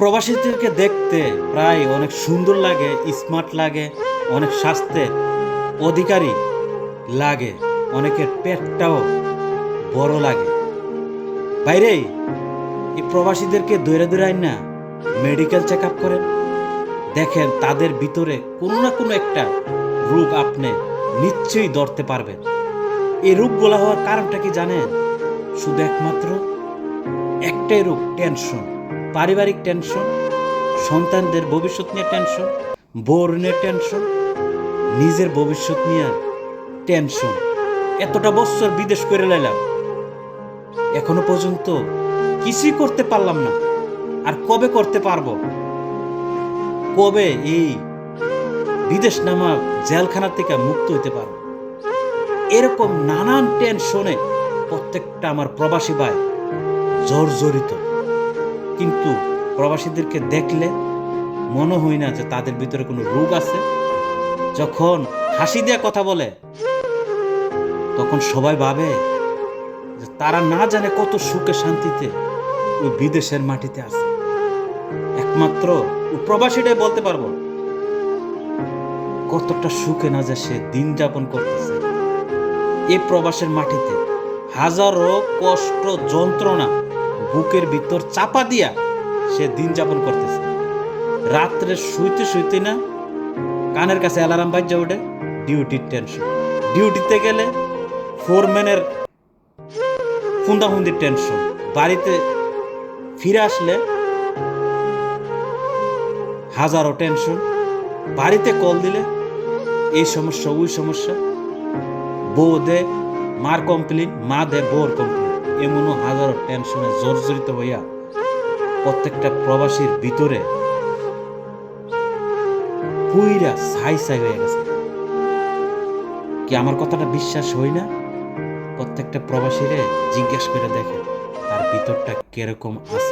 প্রবাসীদেরকে দেখতে প্রায় অনেক সুন্দর লাগে স্মার্ট লাগে, অনেক স্বাস্থ্যের অধিকারী লাগে, অনেকের পেটটাও বড় লাগে। বাইরে এই প্রবাসীদেরকে দৈরা দৈরাই না মেডিকেল চেক আপ করেন। দেখেন তাদের ভিতরে কোনো না কোনো একটা রোগ আপনি নিশ্চয়ই ধরতে পারবেন। এই রোগগুলো হওয়ার কারণটা কি জানেন? শুধু একমাত্র একটাই রোগ টেনশন পারিবারিক টেনশন, সন্তানদের ভবিষ্যৎ নিয়ে টেনশন, বউর নিয়ে টেনশন, নিজের ভবিষ্যৎ নিয়ে টেনশন। এতটা বছর বিদেশ করে লাইলাম। এখনও পর্যন্ত কিছুই করতে পারলাম না। আর কবে করতে পারব? কবে এই বিদেশ নামা জেলখানা থেকে মুক্ত হইতে পারব? এরকম নানান টেনশনে প্রত্যেকটা আমার প্রবাসী ভাই জর্জরিত। কিন্তু প্রবাসীদেরকে দেখলে মনে হয় না যে তাদের ভিতরে কোনো রোগ আছে। যখন হাসি দিয়ে কথা বলে, তখন সবাই ভাবে যে তারা না জানে কত সুখে শান্তিতে ওই বিদেশের মাটিতে আছে। একমাত্র ওই প্রবাসীটাই বলতে পারব, কতটা সুখে না যে সে দিন যাপন করতেছে। এই প্রবাসের মাটিতে হাজারো কষ্ট যন্ত্রণা বুকের ভিতর চাপা দিয়া সে দিন যাপন করতেছে। রাত্রে শুইতে শুইতে না কানের কাছে অ্যালার্ম বাজ্যা ওঠে ডিউটির টেনশন। ডিউটিতে গেলে ফোরম্যানের ফুন্দাফুন্দির টেনশন। বাড়িতে ফিরে আসলে হাজারো টেনশন। বাড়িতে কল দিলে এই সমস্যা, ওই সমস্যা। বউ দে, মার কমপ্লেন মা দে, বউর কমপ্লেন এমনও হাজারো টেনশনে জর্জরিত হইয়া প্রত্যেকটা প্রবাসীর ভিতরে পুইরা ছাই ছাই হয়ে গেছে। কি আমার কথাটা বিশ্বাস হই না? প্রত্যেকটা প্রবাসীরে জিজ্ঞেস করে দেখে তার ভিতরটা কীরকম আছে?